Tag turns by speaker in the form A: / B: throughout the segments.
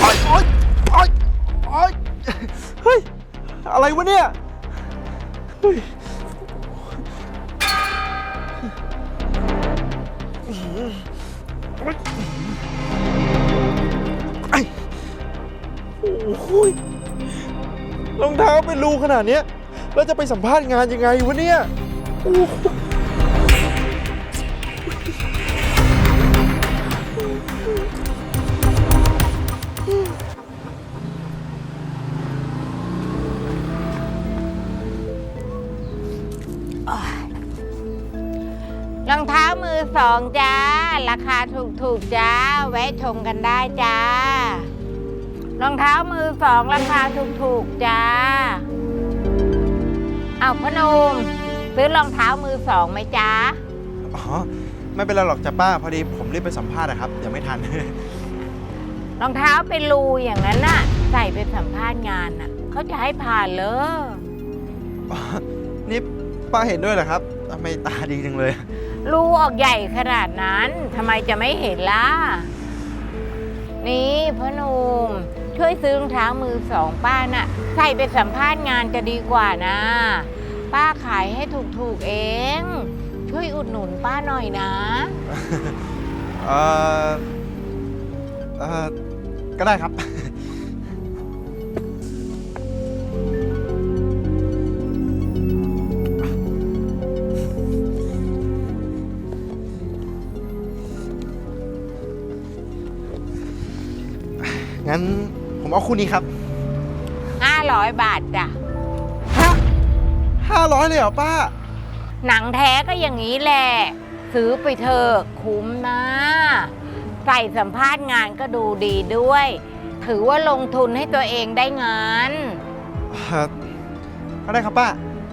A: โอ๊ยโอ๊ยโอ๊ยโอ๊ยเฮ้ย อะไรวะเนี่ยเฮ้ยไอ้โอ้ยรองเท้าเป็นรูขนาดเนี้ยแล้วจะไปสัมภาษณ์งานยังไงวะเนี่ยโอ้โห
B: กๆจ้า แวะชมกันได้จ้า รองเท้ามือสองราคาถูกๆจ้า เอาพอหนมซื้อรองเท้ามือสองไหมจ้า
A: อ๋อ ไม่เป็นไรหรอกจ้ะป้า พอดีผมรีบไปสัมภาษณ์นะครับ เดี๋ยวไม่ทัน
B: รองเท้าเป็นรูอย่างนั้นน่ะ ใส่ไปสัมภาษณ์งานน่ะ เขาจะให้ผ่านเลย
A: อ๋อนี่ป้าเห็นด้วยเหรอครับทำไมตาดีจังเลย
B: รูออกใหญ่ขนาดนั้นทำไมจะไม่เห็นล่ะ นี่พ่อหนุ่มช่วยซื้อรองเท้ามือสองป้าน่ะ ใส่ไปสัมภาษณ์งานจะดีกว่านะ ป้าขายให้ถูกๆเอง ช่วยอุดหนุนป้าหน่อยนะ
A: เอ่อเอ่อก็ได้ครับ งั้นผมเอาคู่นี้ครับ
B: 500บาทจ้ะ
A: ฮะห้าร้อยเลยเหรอป้า
B: หนังแท้ก็อย่างนี้แหละ ซื้อไปเถอะคุ้มนะ ใส่สัมภาษณ์งานก็ดูดีด้วย ถือว่าลงทุนให้ตัวเองได้งาน
A: เอ่อก็ได้ครับป้า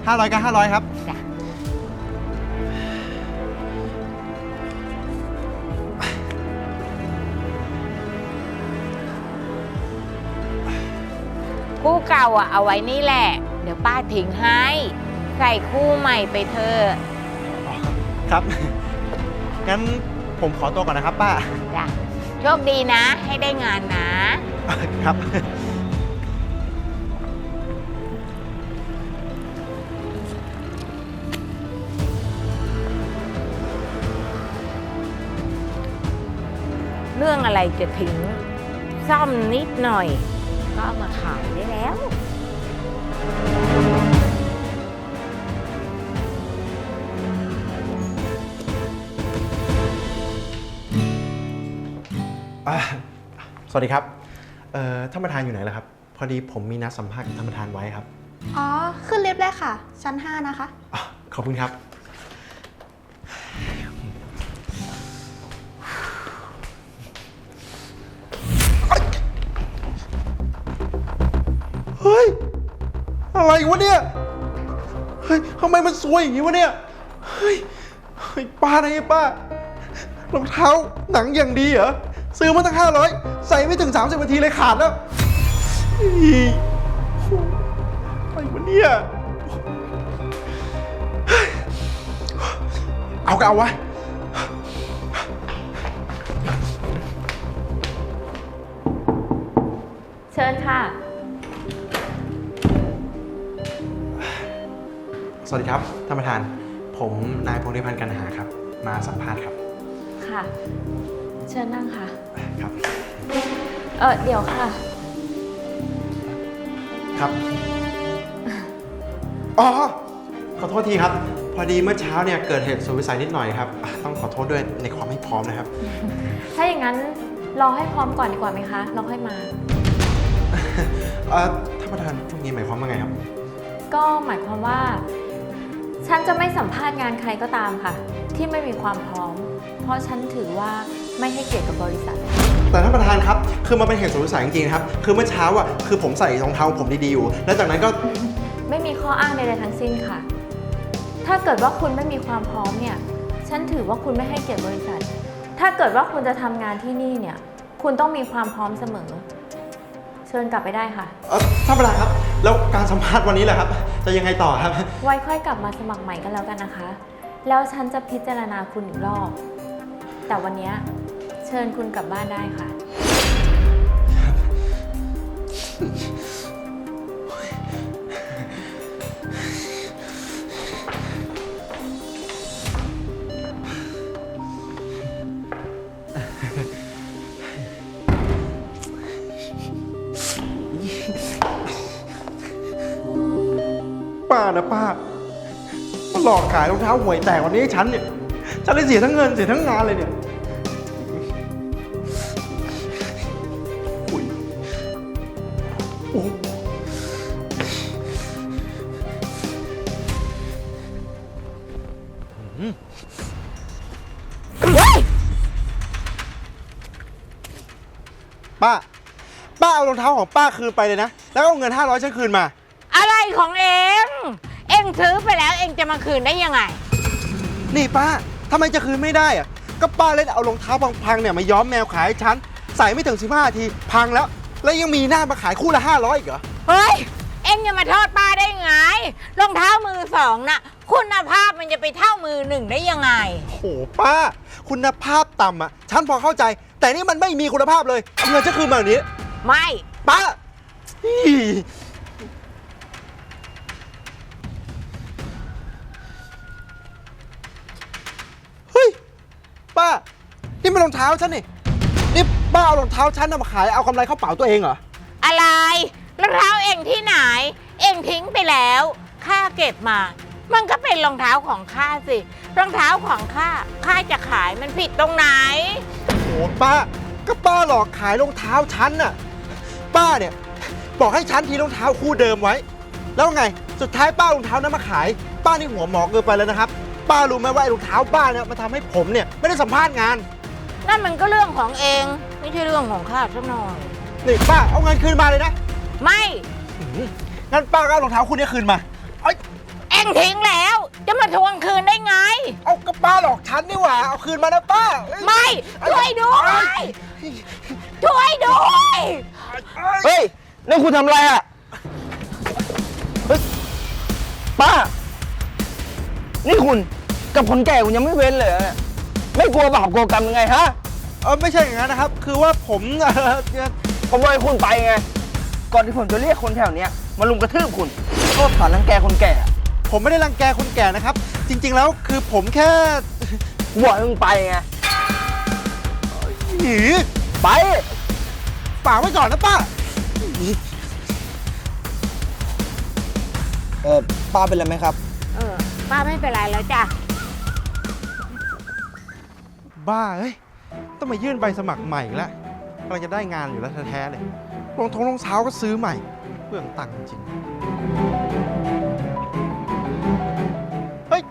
A: ห้าร้อยก็ห้าร้อยครับ
B: จ้ะ คู่เก่าอะเอาไว้นี่แหละ เดี๋ยวป้าทิ้งให้ ใส่คู่ใหม่ไปเถอะ
A: ครับ งั้นผมขอตัวก่อนนะครับป้า
B: จ้ะโชคดีนะ ให้ได้งานนะ
A: ครับ
B: เรื่องอะไรจะทิ้ง ซ่อมนิดหน่อย ก็เอามาขายได้แล้ว
A: อ่าสวัสดีครับเอ่อท่านประธานอยู่ไหนล่ะครับ พอดีผมมีนัดสัมภาษณ์กับท่านประธานไว้ครับ
C: อ๋อ ขึ้นลิฟต์เลยค่ะ ชั้น 5 นะคะ
A: อะขอบคุณครับ อะไรวะเนี่ย เฮ้ยทำไมมันสวยอย่างนี้วะเนี่ย เฮ้ยเฮ้ยป้าไงป้ารองเท้าหนังอย่างดีเหรอ ซื้อมาตั้งห้าร้อยใส่ไม่ถึง 30นาทีเลยขาดแล้วเฮ้ยอะไรวะเนี่ย เอาก็เอาวะ
D: เชิญค่ะ
A: สวัสดีครับท่านประธาน ผมนายพงษ์นิพันธ์กันหาครับ มาสัมภาษณ์ครับ
D: ค่ะ เชิญนั่งค่ะ
A: ครับ
D: เออเดี๋ยวค่ะ
A: ครับ อ๋อ ขอโทษทีครับ พอดีเมื่อเช้าเนี่ยเกิดเหตุสุดวิสัยนิดหน่อยครับอะต้องขอโทษด้วยในความไม่พร้อมนะครับ
D: ถ้าอย่างนั้นรอให้พร้อมก่อนดีกว่าไหมคะแล้วค่อยมา
A: เอ่อท่านประธานพวกนี้หมายความว่าไงครับ
D: ก็หมายความว่า ฉันจะไม่สัมภาษณ์งานใครก็ตามค่ะ ที่ไม่มีความพร้อม เพราะฉันถือว่าไม่ให้เกียรติกับบริษัท
A: แต่ท่านประธานครับ คือมันเป็นเหตุสุดวิสัยจริงๆนะครับ คือเมื่อเช้าอะ คือผมใส่รองเท้าผมดีๆอยู่ แล้วจากนั้นก็
D: ไม่มีข้ออ้างใดๆทั้งสิ้นค่ะ ถ้าเกิดว่าคุณไม่มีความพร้อมเนี่ย ฉันถือว่าคุณไม่ให้เกียรติบริษัท ถ้าเกิดว่าคุณจะทำงานที่นี่เนี่ย คุณต้องมีความพร้อมเสมอ เชิญกลับไปได้ค่ะ
A: เอ่อท่านประธานครับ แล้วการสัมภาษณ์วันนี้แหละครับ จะยังไงต่อครับ
D: ไว้ค่อยกลับมาสมัครใหม่กันแล้วกันนะคะ แล้วฉันจะพิจารณาคุณอีกรอบ แต่วันนี้เชิญคุณกลับบ้านได้ค่ะ
A: นะป้ามาหลอกขายรองเท้าห่วยแตกวันนี้ฉันเนี่ย ฉันเลยเสียทั้งเงินเสียทั้งงานเลยเนี่ยอุ๊ยโอ้ป้า ป้าเอารองเท้าของป้าคืนไปเลยนะ แล้วก็เอาเงิน 500ฉันคืนมา
B: ของเอง เองซื้อไปแล้วเองจะมาคืนได้ยังไง
A: นี่ป้าทำไมจะคืนไม่ได้อะก็ป้าเล่นเอารองเท้าพังๆเนี่ยมาย้อมแมวขายให้ฉัน ใส่ไม่ถึง 15นาที พังแล้ว แล้วยังมีหน้ามาขายคู่ละ 500อีกเหรอ
B: เฮ้ย เอ็งจะมาโทษป้าได้ไง รองเท้ามือสองน่ะ คุณภาพมันจะไปเท่ามือหนึ่งได้ยังไง
A: โหป้า คุณภาพต่ำอะ ฉันพอเข้าใจ แต่นี่มันไม่มีคุณภาพเลยเอาเงินฉันคืนมาแบบนี้
B: ไม่
A: ป้าอี้ ป้า นี่มันรองเท้าฉันนี่ นี่ป้าเอารองเท้าฉันน่ะมาขายเอากำไรเข้าเป๋าตัวเองเหรอ
B: อะไรรองเท้าเอ็งที่ไหน เอ็งทิ้งไปแล้วข้าเก็บมา มันก็เป็นรองเท้าของข้าสิรองเท้าของข้าข้าจะขายมันผิดตรงไหน
A: โอ้ป้า ก็ป้าหลอกขายรองเท้าฉันน่ะ ป้าเนี่ย บอกให้ฉันทีรองเท้าคู่เดิมไว้ แล้วไง สุดท้ายป้ารองเท้านั้นมาขาย ป้านี่หัวหมอเกินไปแล้วนะครับ ป้ารู้ไหมว่าไอ้รองเท้าป้าเนี่ยมันทำให้ผมเนี่ยไม่ได้สัมภาษณ์งาน
B: นั่นมันก็เรื่องของเอง ไม่ใช่เรื่องของข้าสักหน่อย
A: นี่ป้าเอาเงินคืนมาเลยนะ
B: ไม่
A: อื้อหืองั้นป้าก็เอารองเท้าคู่นี้คืนมา เอ้ย
B: เอ็งทิ้งแล้ว จะมาทวงคืนได้ไง
A: เอาก็ป้าหลอกฉันนี่หว่าเอาคืนมานะป้าเอ้ย
B: ไม่ ช่วยด้วยช่วยด้วย
E: เฮ้ยนั่นคุณทำอะไรอะเฮ้ยป้า นี่คุณ กับคนแก่คุณยังไม่เว้นเลยเหรอเนี่ยไม่กลัวบาปกลัวกรรมยังไงฮะ
A: เออไม่ใช่อย่างนั้นนะครับ คือว่าผมเอ่อเนี่ย
E: ผมบอกให้คุณไปไง ก่อนที่ผมจะเรียกคนแถวเนี้ยมาลุมกระทืบคุณโทษฐานรังแกคนแก่อะ
A: ผมไม่ได้รังแกคนแก่นะครับ จริง ๆ แล้วคือผมแค่
E: ผมบอกให้มึงไปไง
A: หนี
E: ไป
A: ฝากไว้ก่อนนะป้า
E: เออป้าเป็นอะไรไหมครับ
B: เออป้าไม่เป็นไรแล้วจ้ะ
A: บ้าเอ้ย ต้องมายื่นใบสมัครใหม่อีกแล้วกำลังจะได้งานอยู่แล้วแท้ๆเลยรองทองรองเท้าก็ซื้อใหม่ เปลืองตังค์จริง เฮ้ย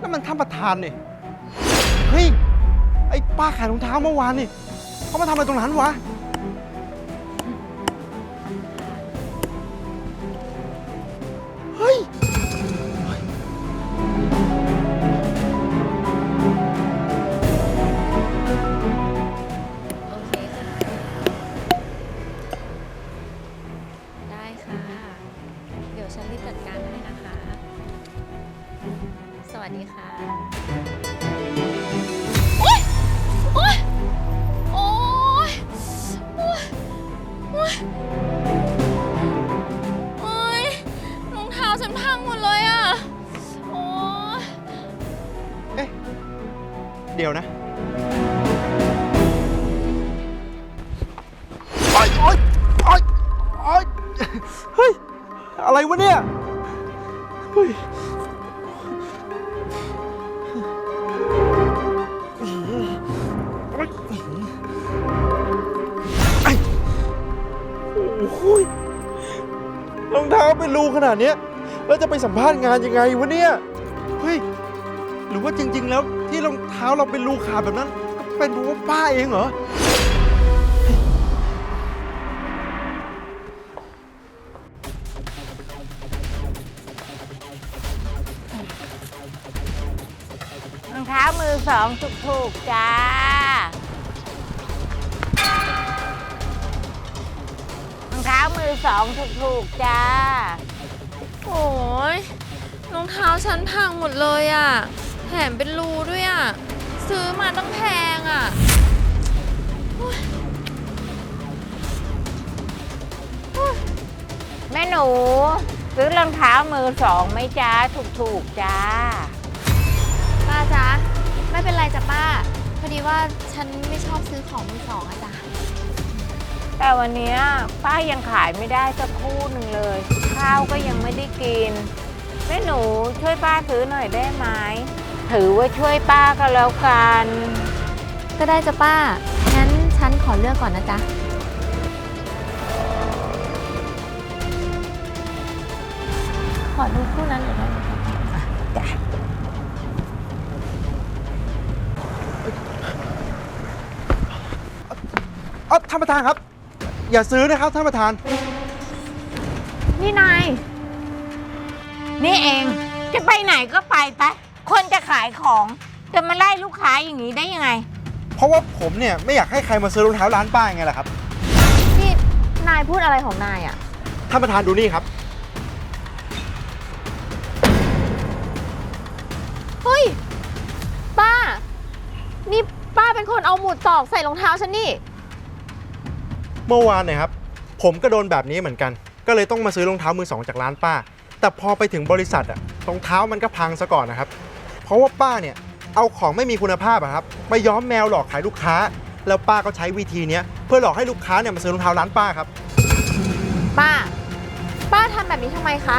A: นั่นมันท่านประธานนี่ เฮ้ย ไอ้ป้าขายรองเท้าเมื่อวานนี่เขามาทำอะไรตรงนั้นวะ
D: ดเนี้
F: ย
A: แล้วจะไปสัมภาษณ์งานยังไงวะเนี่ยเฮ้ยหรือว่าจริง ๆ แล้วที่รองเท้าเราเป็นรูขาดแบบนั้น ก็เป็นเพราะว่าป้าเองเหรอ
B: รองเท้ามือสองถูกๆจ้า รองเท้ามือสองถูกๆจ้า
F: ยรองเท้าฉันพังหมดเลยอะ แถมเป็นรูด้วยอะ ซื้อมาตั้งแพงอะ
B: แม่หนู ซื้อรองเท้ามือสองไหมจ้าถูกๆจ้า
F: ป้าจ๊ะ ไม่เป็นไรจ้ะป้า พอดีว่าฉันไม่ชอบซื้อของมือสองอะจ้ะ
B: แต่วันเนี้ยป้ายังขายไม่ได้สักคู่หนึ่งเลย ข้าวก็ยังไม่ได้กิน แม่หนูช่วยป้าซื้อหน่อยได้ไหมถือว่าช่วยป้าก็แล้วกัน
F: ก็ได้จ้ะป้า งั้นฉันขอเลือกก่อนนะจ๊ะ ขอดูคู่นั้นหน่อยได้ไหมคะ
A: เอ๋อท่านประธานครับ อย่าซื้อนะครับท่านประธาน
D: นี่นาย
B: นี่เอง จะไปไหนก็ไปไป คนจะขายของ จะมาไล่ลูกค้าอย่างนี้ได้ยังไง
A: เพราะว่าผมเนี่ยไม่อยากให้ใครมาซื้อรองเท้าร้านป้าไงล่ะครับ
D: นี่นายพูดอะไรของนายอะ
A: ท่านประธานดูนี่ครับ
D: เฮ้ย ป้า นี่ป้าเป็นคนเอาหมุดตอกใส่รองเท้าฉันนี่
A: เมื่อวานเนี่ยครับ ผมก็โดนแบบนี้เหมือนกัน ก็เลยต้องมาซื้อรองเท้ามือสองจากร้านป้า แต่พอไปถึงบริษัทอะรองเท้ามันก็พังซะก่อนนะครับ เพราะว่าป้าเนี่ยเอาของไม่มีคุณภาพอะครับไปย้อมแมวหลอกขายลูกค้า แล้วป้าก็ใช้วิธีเนี้ยเพื่อหลอกให้ลูกค้าเนี่ยมาซื้อรองเท้าร้านป้าครับ
D: ป้า ป้าทำแบบนี้ทำไมคะ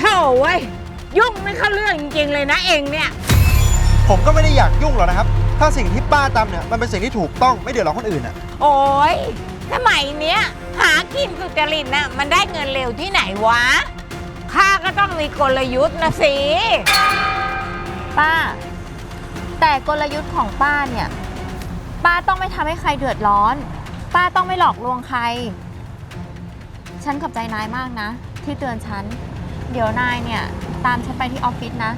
B: เท่าเว้ยยุ่งไม่เข้าเรื่องจริงๆเลยนะเองเนี่ย
A: ผมก็ไม่ได้อยากยุ่งหรอกนะครับ ถ้าสิ่งที่ป้าทำเนี่ยมันเป็นสิ่งที่ถูกต้องไม่เดือดร้อนคนอื่นอะ
B: โอ้ยสมัยเนี้ย หากินสุจริตน่ะมันได้เงินเร็วที่ไหนวะข้าก็ต้องมีกลยุทธ์นะสิ
D: ป้า แต่กลยุทธ์ของป้าเนี่ย ป้าต้องไม่ทำให้ใครเดือดร้อน ป้าต้องไม่หลอกลวงใคร ฉันขอบใจนายมากนะ ที่เตือนฉัน เดี๋ยวนายเนี่ย ตามฉันไปที่ออฟฟิศนะ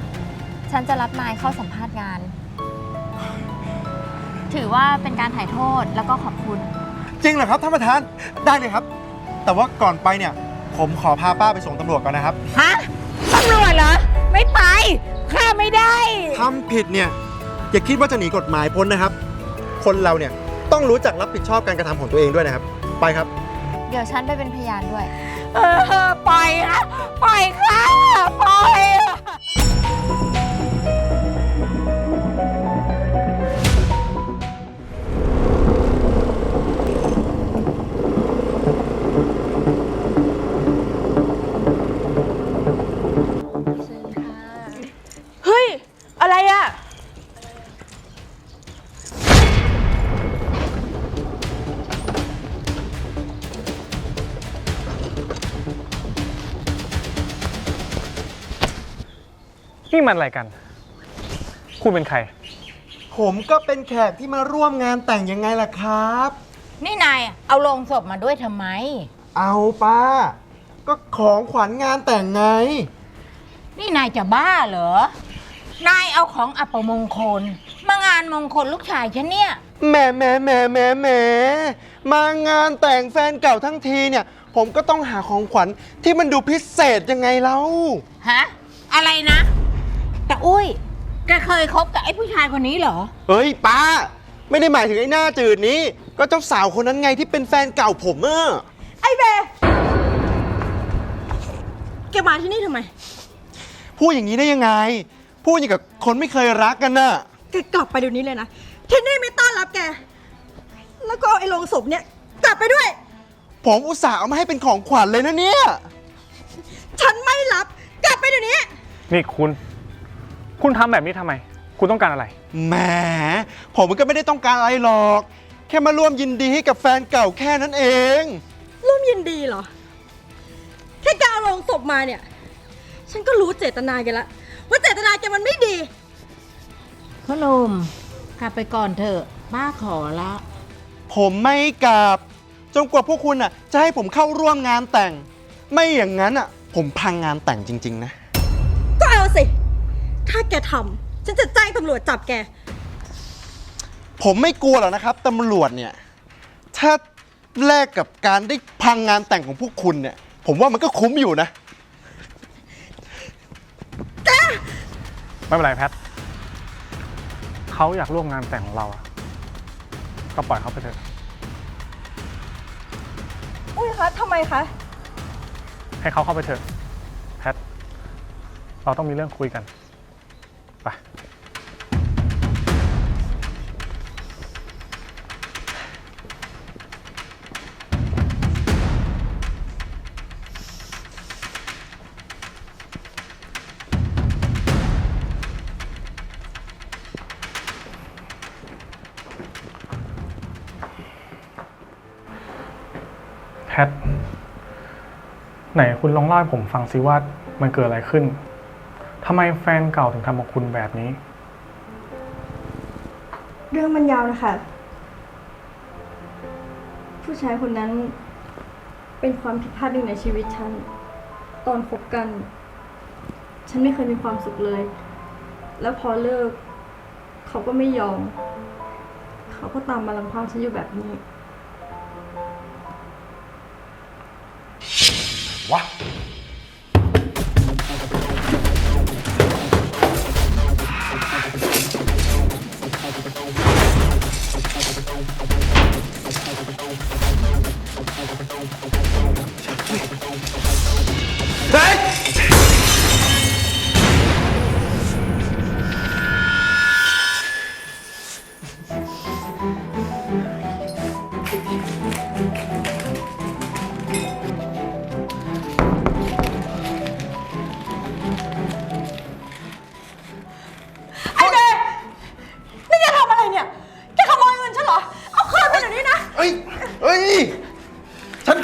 D: ฉันจะรับนายเข้าสัมภาษณ์งาน ถือว่าเป็นการถ่ายโทษแล้วก็ขอบคุณ
A: จริงเหรอครับท่านประธานได้เลยครับ แต่ว่าก่อนไปเนี่ย ผมขอพาป้าไปส่งตำรวจก่อนนะครับ
B: ฮะตำรวจเหรอ ไม่ไปข้าไม่ได้
A: ทำผิดเนี่ย อย่าคิดว่าจะหนีกฎหมายพ้นนะครับ คนเราเนี่ยต้องรู้จักรับผิดชอบการกระทำของตัวเองด้วยนะครับ ไปครับ
D: เดี๋ยวฉันไปเป็นพยานด้วย
B: เออปล่อยนะปล่อยข้าปล่อย
G: นี่มันอะไรกัน คุณเป็นใคร
A: ผมก็เป็นแขกที่มาร่วมงานแต่งยังไงล่ะครับ
B: นี่นายเอาโลงศพมาด้วยทำไม
A: เอาป้า ก็ของขวัญงานแต่งไง
B: นี่นายจะบ้าเหรอ นายเอาของอัปมงคล มางานมงคลลูกชายฉันเนี่ย
A: แหมแหมแหมแหมแหมมางานแต่งแฟนเก่าทั้งทีเนี่ย ผมก็ต้องหาของขวัญที่มันดูพิเศษยังไงเล่า
B: ฮะ อะไรนะ แต่อุ้ย แกเคยคบกับไอ้ผู้ชายคนนี้เหรอ
A: เฮ้ยป้า ไม่ได้หมายถึงไอ้หน้าจืดนี้ ก็เจ้าสาวคนนั้นไงที่เป็นแฟนเก่าผมอะ
H: ไอ้เบแกมาที่นี่ทำไม
A: พูดอย่างนี้ได้ยังไง พูดอย่างกับคนไม่เคยรักกันน่ะ
H: แกกลับไปเดี๋ยวนี้เลยนะ ที่นี่ไม่ต้อนรับแก แล้วก็เอาไอ้โลงศพเนี่ย กลับไปด้วย
A: ผมอุตส่าห์เอามาให้เป็นของขวัญเลยนะเนี่ย
H: ฉันไม่รับ กลับไปเดี๋ยวนี้
G: นี่คุณ คุณทำแบบนี้ทำไม คุณต้องการอะไร
A: แหมผมก็ไม่ได้ต้องการอะไรหรอก แค่มาร่วมยินดีให้กับแฟนเก่าแค่นั้นเอง
H: ร่วมยินดีเหรอ แค่แกเอาโลงศพมาเนี่ย ฉันก็รู้เจตนาแกแล้วว่าเจตนาแกมันไม่ดี
B: พ่อหนุ่มกลับไปก่อนเถอะป้าขอละ
A: ผมไม่กลับจนกว่าพวกคุณอะจะให้ผมเข้าร่วมงานแต่ง ไม่อย่างนั้นอะ ผมพังงานแต่งจริง ๆ นะ
H: ก็เอาสิ ถ้าแกทำฉันจะแจ้งตำรวจจับแก
A: ผมไม่กลัวหรอกนะครับตำรวจเนี่ย ถ้าแลกกับการได้พังงานแต่งของพวกคุณเนี่ย ผมว่ามันก็คุ้มอยู่นะ
G: ไม่เป็นไรแพท เขาอยากร่วมงานแต่งของเราอะก็ก็ปล่อยเขาไปเถอะ
H: อุ้ยคะทำไมคะ
G: ให้เขาเข้าไปเถอะ แพท เราต้องมีเรื่องคุยกัน ไหนคุณลองเล่าให้ผมฟังซิว่ามันเกิดอะไรขึ้นทำไมแฟนเก่าถึงทำกับคุณแบบนี้
H: เรื่องมันยาวนะคะ ผู้ชายคนนั้นเป็นความผิดพลาดหนึ่งในชีวิตฉัน ตอนคบกัน ฉันไม่เคยมีความสุขเลย แล้วพอเลิก เขาก็ไม่ยอม เขาก็ตามมาลังควานฉันอยู่แบบนี้
A: ว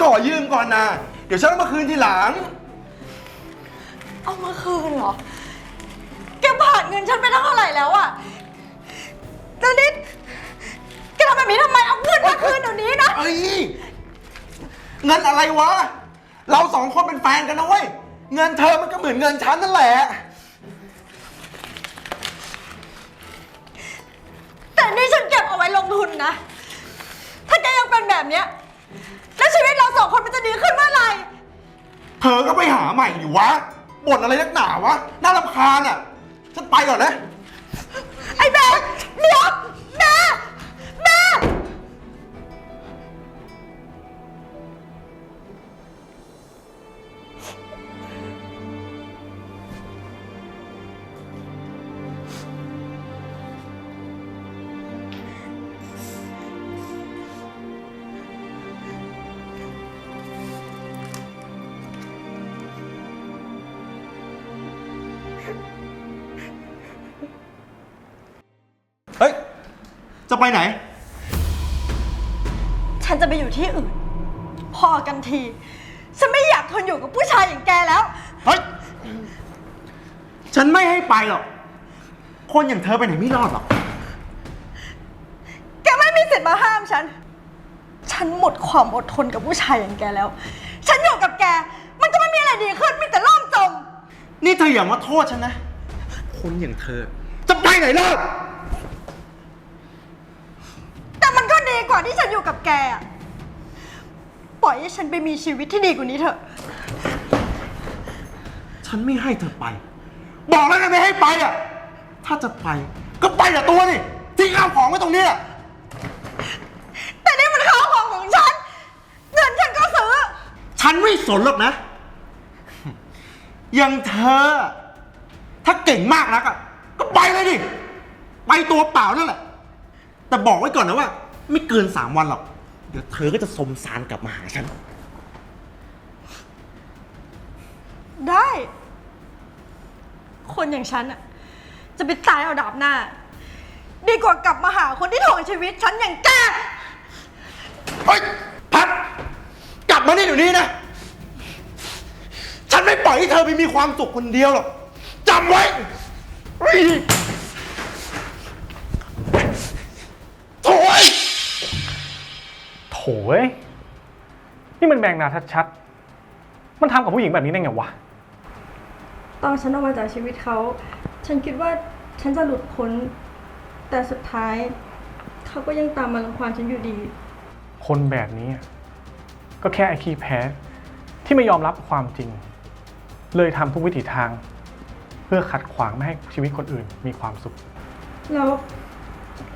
H: อยืม
A: ก่อนนะเดี๋ยวฉันเอามาคืนทีหลัง
H: เอามาคืนเหรอ แกผ่านเงินฉันไปตั้งเท่าไหร่แล้วอะแล้วนี่แกทำแบบนี้ทำไม เอาเงินมาคืนเดี๋ยวนี้นะ
A: เฮ้ยเงินอะไรวะ เราสองคนเป็นแฟนกันนะเว้ย เงินเธอมันก็เหมือนเงินฉันนั่นแหละ
H: แต่นี่ฉันเก็บเอาไว้ลงทุนนะ ถ้าแกยังเป็นแบบเนี้ย แล้วชีวิตเราสองคนมันจะดีขึ้นเมื่อไหร่
A: เธอก็ไปหาใหม่ดิวะบ่นอะไรนักหนาวะ น่ารำคาญอะ ฉันไปก่อนนะ
H: ไอ้แม่เดี๋ยวแม่แม่
A: จะไปไหน
H: ฉันจะไปอยู่ที่อื่น พอกันที ฉันไม่อยากทนอยู่กับผู้ชายอย่างแกแล้ว
A: เฮ้ย ฉันไม่ให้ไปหรอก คนอย่างเธอไปไหนไม่รอดหรอก
H: แกไม่มีสิทธิ์มาห้ามฉัน ฉันหมดความอดทนกับผู้ชายอย่างแกแล้ว ฉันอยู่กับแก มันก็ไม่มีอะไรดีขึ้น มีแต่ล่มจม
A: นี่เธออย่ามาโทษฉันนะ คนอย่างเธอ จะไปไหนเล่ะ
H: แต่ มันก็ดีกว่าที่ฉันอยู่กับแกอะปล่อยให้ฉันไปมีชีวิตที่ดีกว่านี้เถอะ
A: ฉันไม่ให้เธอไป บอกแล้วไงไม่ให้ไปอะ ถ้าจะไปก็ไปแต่ตัวนี่ทิ้งข้าวของไว้ตรงนี้แหละ
H: แต่นี่มันข้าวของของฉัน เงินฉันก็ซื้อ
A: ฉันไม่สนหรอกนะ อย่างเธอ ถ้าเก่งมากนักอะ ก็ไปเลยดิ ไปตัวเปล่านั่นแหละ แต่บอกไว้ก่อนนะว่า ไม่เกินสามวันหรอก เดี๋ยวเธอก็จะสมสารกลับมาหาฉัน
H: ได้ คนอย่างฉันอะจะไปตายเอาดาบหน้า ดีกว่ากลับมาหาคนที่ถ่วงชีวิตฉันอย่างแก
A: เฮ้ย พัด กลับมานี่เดี๋ยวนี้นะ ฉันไม่ปล่อยให้เธอไปมีความสุขคนเดียวหรอกจำไว้ เอ้
G: ยนี่มันแบงนาชัดๆ มันทำกับผู้หญิงแบบนี้ได้ไงวะ
H: ตอนฉันออกมาจากชีวิตเขา ฉันคิดว่าฉันจะหลุดพ้น แต่สุดท้าย เขาก็ยังตามมาลังควานฉันอยู่ดี
G: คนแบบนี้ก็แค่ไอ้ขี้แพ้ ที่ไม่ยอมรับความจริง เลยทำทุกวิถีทาง เพื่อขัดขวางไม่ให้ชีวิตคนอื่นมีความสุข
H: แล้ว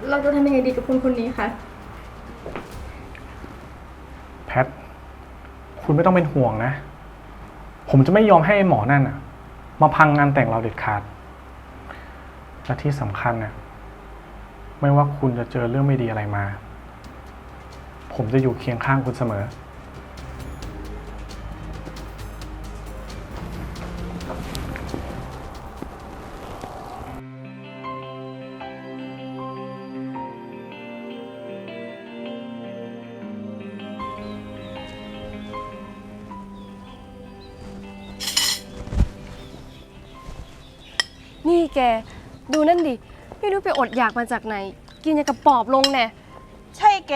H: เราจะทำยังไงดีกับคนคนนี้คะ
G: แพท คุณไม่ต้องเป็นห่วงนะ ผมจะไม่ยอมให้หมอนั่นอะมาพังงานแต่งเราเด็ดขาด และที่สำคัญนะไม่ว่าคุณจะเจอเรื่องไม่ดีอะไรมา ผมจะอยู่เคียงข้างคุณเสมอ
I: นั่นดิ ไม่รู้ไปอดอยากมาจากไหน กินอย่างกระปอบลงแน่
J: ใช่แก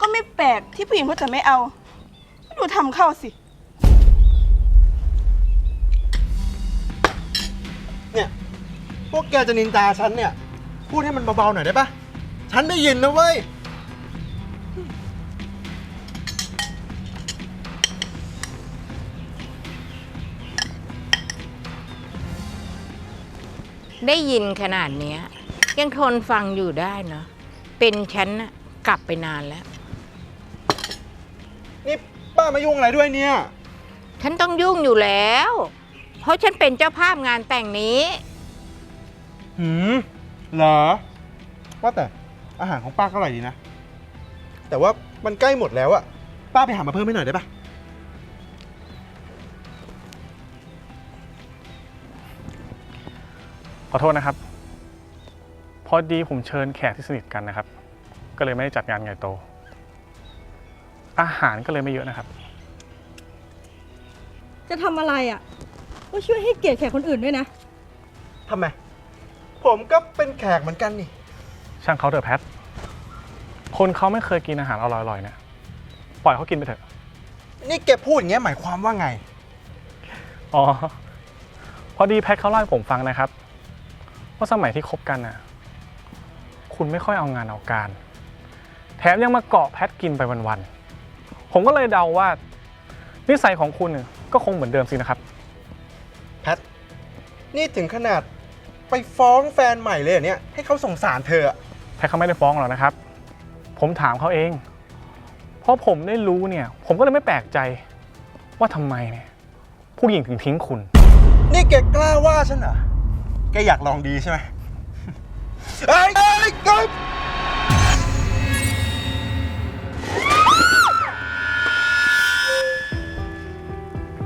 J: ก็ไม่แปลกที่ผู้หญิงเขาจะไม่เอา ดูทำเข้าสิ
A: เนี่ย พวกแกจะนินจาฉันเนี่ย พูดให้มันเบาๆหน่อยได้ปะฉันได้ยินนะเว้ย
B: ได้ยินขนาดเนี้ยยังทนฟังอยู่ได้เนาะเป็นฉันน่ะกลับไปนานแล้ว
A: นี่ป้ามายุ่งอะไรด้วยเนี่ย
B: ฉันต้องยุ่งอยู่แล้ว เพราะฉันเป็นเจ้าภาพงานแต่งนี้
A: หืมเหรอ ว่าแต่อาหารของป้าก็อร่อยดีนะ แต่ว่ามันใกล้หมดแล้วอะป้าไปหามาเพิ่มให้หน่อยได้ปะ
G: ขอโทษนะครับ พอดีผมเชิญแขกที่สนิทกันนะครับ ก็เลยไม่ได้จัดงานใหญ่โต อาหารก็เลยไม่เยอะนะครับ
H: จะทำอะไรอะ ก็ช่วยให้เกียรติแขกคนอื่นด้วยนะ
A: ทำไม ผมก็เป็นแขกเหมือนกันนี่
G: ช่างเขาเถอะแพท คนเขาไม่เคยกินอาหารอร่อยๆเนี่ย ปล่อยเขากินไปเถอะ
A: นี่แกพูดอย่างเงี้ยหมายความว่าไง
G: อ๋อ พอดีแพทเขาเล่าให้ผมฟังนะครับ ว่าสมัยที่คบกันน่ะ คุณไม่ค่อยเอางานเอาการ แถมยังมาเกาะแพทกินไปวันๆ ผมก็เลยเดาว่า นิสัยของคุณน่ะก็คงเหมือนเดิมสินะครับ
A: แพท นี่ถึงขนาดไปฟ้องแฟนใหม่เลยเหรอเนี่ย ให้เขาสงสารเธออะ
G: แพทเขาไม่ได้ฟ้องหรอกนะครับ ผมถามเขาเอง เพราะผมได้รู้เนี่ย ผมก็เลยไม่แปลกใจว่าทำไมเนี่ยผู้หญิงถึงทิ้งคุณ
A: นี่แกกล้าว่าฉันเหรอ แกอยากลองดีใช่ไหมเอ้ยเอ้ยเอ้ย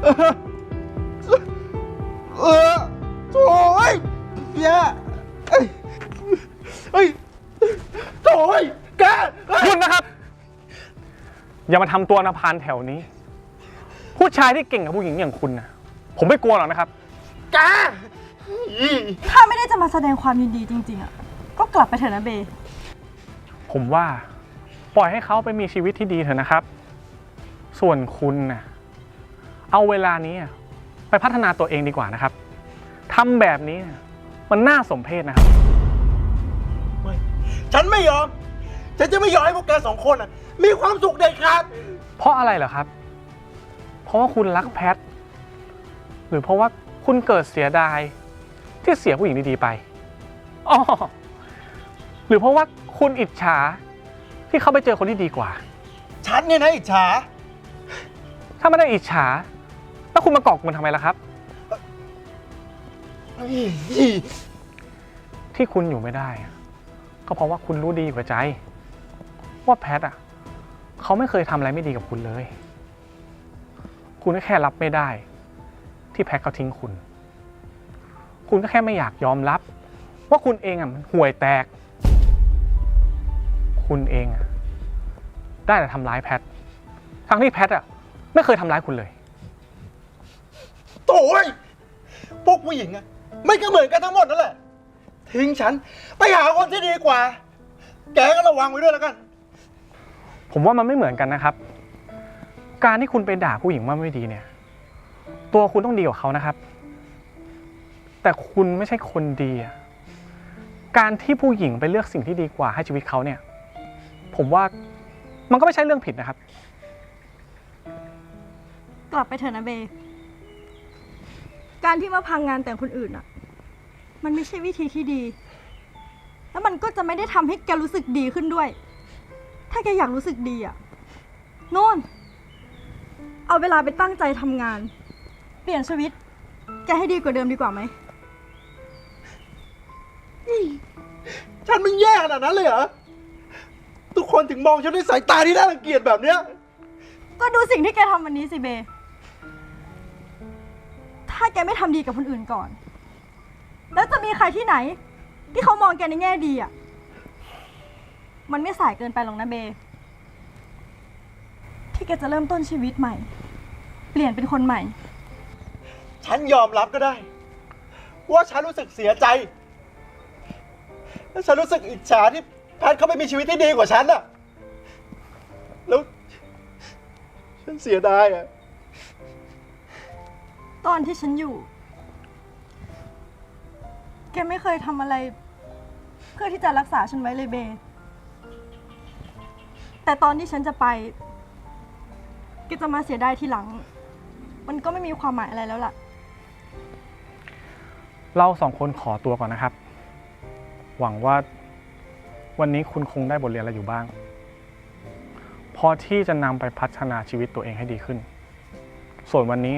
A: เออเออโถ่เอ้ยเฮียเอ้ยเอ้ยโถ่เอ้ยแกเอ้ย
G: หยุดนะครับ อย่ามาทำตัวนาพานแถวนี้ ผู้ชายที่เก่งกับผู้หญิงอย่างคุณนะผมไม่กลัวหรอกนะครับ
A: แก
H: ถ้าไม่ได้จะมาแสดงความยินดีจริง ๆ อะ ก็กลับไปเถอะนะเบ
G: ผมว่าปล่อยให้เขาไปมีชีวิตที่ดีเถอะนะครับ ส่วนคุณนะเอาเวลานี้อะไปพัฒนาตัวเองดีกว่านะครับทำแบบนี้น่ะมันน่าสมเพชนะครับ
A: ไม่ฉันไม่ยอม ฉันจะไม่ยอมให้พวกแกสองคนอะ มีความสุขเด็ดขาด
G: เพราะอะไรเหรอครับ เพราะว่าคุณรักแพท หรือเพราะว่าคุณเกิดเสียดาย ที่เสียผู้หญิงดีๆไปอ๋อหรือเพราะว่าคุณอิจฉาที่เขาไปเจอคนที่ดีกว่า
A: ฉันเนี่ยนะอิจฉา
G: ถ้าไม่ได้อิจฉาแล้วคุณมาเกาะมันทำไมล่ะครับ ที่คุณอยู่ไม่ได้อะก็เพราะว่าคุณรู้ดีกว่าใจ ว่าแพทอะ เขาไม่เคยทำอะไรไม่ดีกับคุณเลย คุณก็แค่รับไม่ได้ ที่แพทเขาทิ้งคุณ คุณก็แค่ไม่อยากยอมรับ ว่าคุณเองอะมันห่วยแตก คุณเองอะได้แต่ทำร้ายแพท ทั้งที่แพทอะไม่เคยทำร้ายคุณเลย
A: โถ่เอ้ยพวกผู้หญิงอะไม่ก็เหมือนกันทั้งหมดนั่นแหละ ทิ้งฉัน ไปหาคนที่ดีกว่า แกก็ระวังไว้ด้วยแล้วกัน
G: ผมว่ามันไม่เหมือนกันนะครับ การที่คุณไปด่าผู้หญิงว่าไม่ดีเนี่ย ตัวคุณต้องดีกว่าเขานะครับ แต่คุณไม่ใช่คนดีอะการที่ผู้หญิงไปเลือกสิ่งที่ดีกว่าให้ชีวิตเขาเนี่ย ผมว่ามันก็ไม่ใช่เรื่องผิดนะครับ
H: กลับไปเถอะนะเบ การที่มาพังงานแต่งคนอื่นอะมันไม่ใช่วิธีที่ดี แล้วมันก็จะไม่ได้ทำให้แกรู้สึกดีขึ้นด้วย ถ้าแกอยากรู้สึกดีอะโน่น เอาเวลาไปตั้งใจทำงาน เปลี่ยนชีวิต แกให้ดีกว่าเดิมดีกว่าไหม
A: ฉันมันแย่ขนาดนั้นเลยเหรอ ทุกคนถึงมองฉันด้วยสายตาที่น่ารังเกียจแบบเนี้ย
H: ก็ดูสิ่งที่แกทำวันนี้สิเบ ถ้าแกไม่ทำดีกับคนอื่นก่อน แล้วจะมีใครที่ไหน ที่เขามองแกในแง่ดีอะ มันไม่สายเกินไปหรอกนะเบ ที่แกจะเริ่มต้นชีวิตใหม่ เปลี่ยนเป็นคนใหม่
A: ฉันยอมรับก็ได้ ว่าฉันรู้สึกเสียใจ และฉันรู้สึกอิจฉาที่แพทเขาไม่มีชีวิตที่ดีกว่าฉันอะแล้ว ฉันเสียดายอะ
H: ตอนที่ฉันอยู่ แกไม่เคยทำอะไร เพื่อที่จะรักษาฉันไว้เลยเบ แต่ตอนที่ฉันจะไป แกจะมาเสียดายทีหลัง มันก็ไม่มีความหมายอะไรแล้วล่ะ
G: เราสองคนขอตัวก่อนนะครับ หวังว่าวันนี้คุณคงได้บทเรียนอะไรอยู่บ้าง พอที่จะนำไปพัฒนาชีวิตตัวเองให้ดีขึ้น ส่วนวันนี้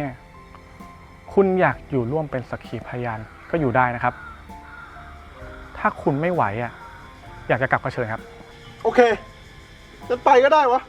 G: คุณอยากอยู่ร่วมเป็นสักขีพยานก็อยู่ได้นะครับ ถ้าคุณไม่ไหวอะอยากจะกลับก็เชิญครับ
A: โอเคจะไปก็ได้วะ